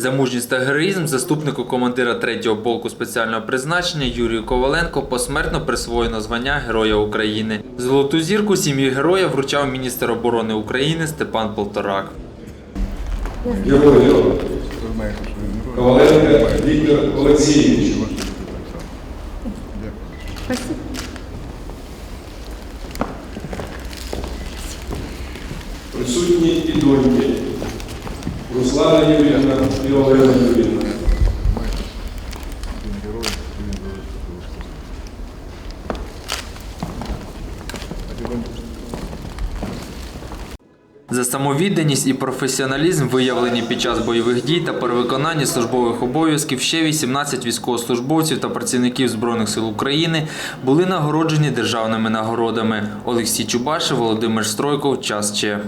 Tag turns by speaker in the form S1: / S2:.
S1: За мужність та героїзм заступнику командира 3-го полку спеціального призначення Юрію Коваленко посмертно присвоєно звання Героя України. Золоту зірку сім'ї героя вручав міністр оборони України Степан Полторак.
S2: Герою Коваленко Віктор Олексійович. Присутні і доньки Руслана Юріївна і Олена Юріївна.
S1: За самовідданість і професіоналізм, виявлені під час бойових дій та при виконанні службових обов'язків, ще 18 військовослужбовців та працівників Збройних сил України були нагороджені державними нагородами. Олексій Чубашев, Володимир Стройков. Час Че.